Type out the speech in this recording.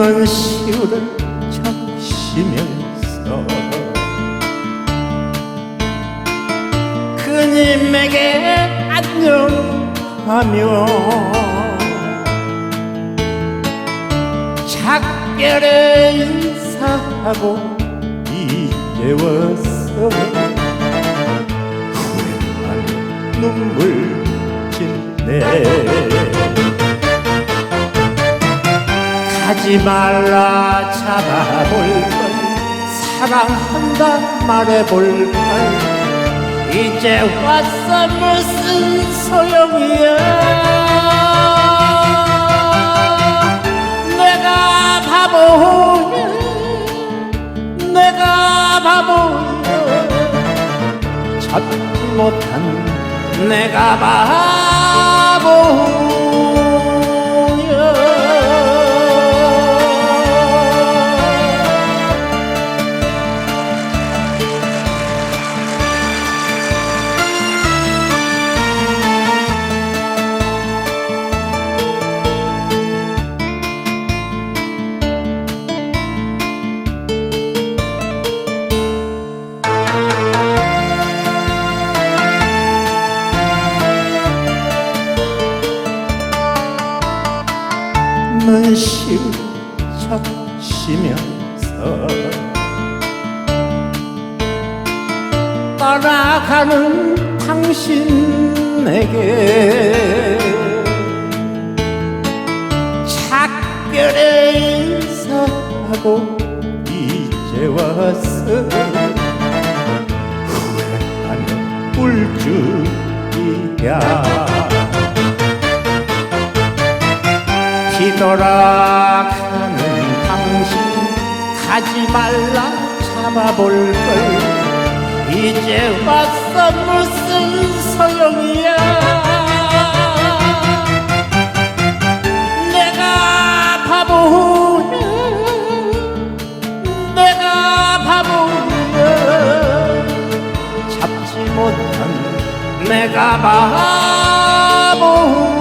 눈시울을 적시면서 그님에게 안녕하며 작별의 인사하고 이제 왔어 후회하며 눈물 짓네 가지 말라 잡아볼 걸 사랑한다 말해볼 걸. 이제 와서 무슨 소용이야? 내가 바보야 내가 바보야 찾지 못한 내가 바보 눈시울 적시면서 떠나가는 당신에게 작별의 인사하고 이제 왔어 후회하며 울줄이야 뒤돌아가는 당신 가지 말라 잡아볼 걸. 이제 와서 무슨 소용이야. 내가 바보야 내가 바보야 잡지 못한 내가 바보야